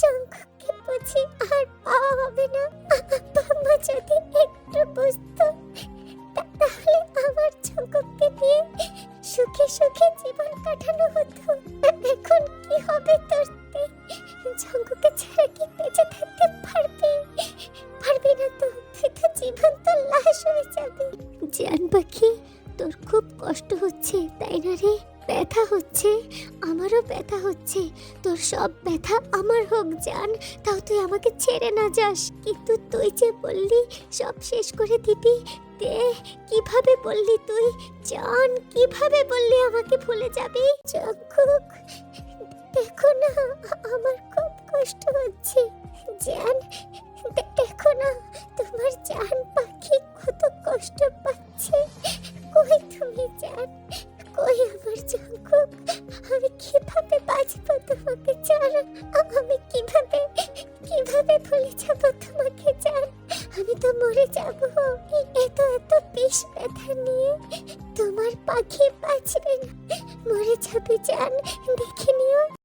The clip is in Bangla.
জঙ্কুকে বুঝি আর পাওয়া হবে না। বাবা যদি একটু বুঝতো, তাহলে আমার জঙ্কুককে দিয়ে সুখে সুখে জীবন কাটানো হতো। এখন কি হবে তোর জঙ্কুকে ছাড়া কি বেঁচে থাকতে পারবি? পারবি না তো তো জীবন তো লাশ হয়ে যাবে। জান পাখি, তোর খুব কষ্ট হচ্ছে, তাই না রে? ব্যথা হচ্ছে, আমারও ব্যথা হচ্ছে। তোর সব ব্যথা আমার হোক, জান। তাও তুই আমাকে ছেড়ে না যাস। কিন্তু তুই যে বললি, সব শেষ করে দিবি দে কীভাবে বললি তুই? জান, কীভাবে বললি আমাকে ভুলে যাবি? জঙ্কুক দেখো না, আমার খুব কষ্ট হচ্ছে। জান, দেখো না, তোমার জান পাখি কত কষ্ট পাচ্ছে। কই তুমি, জান? কই আমার জাঙ্কুক আমি কীভাবে বাঁচবো তোমাকে ছাড়া আমি কীভাবে কীভাবে ভুলে যাব তোমাকে চার আমি তো মরে যাব। এত এত বিষ ব্যথা নিয়ে তোমার পাখি বাঁচবে না। মরে যাবে, জান। দেখে নিও।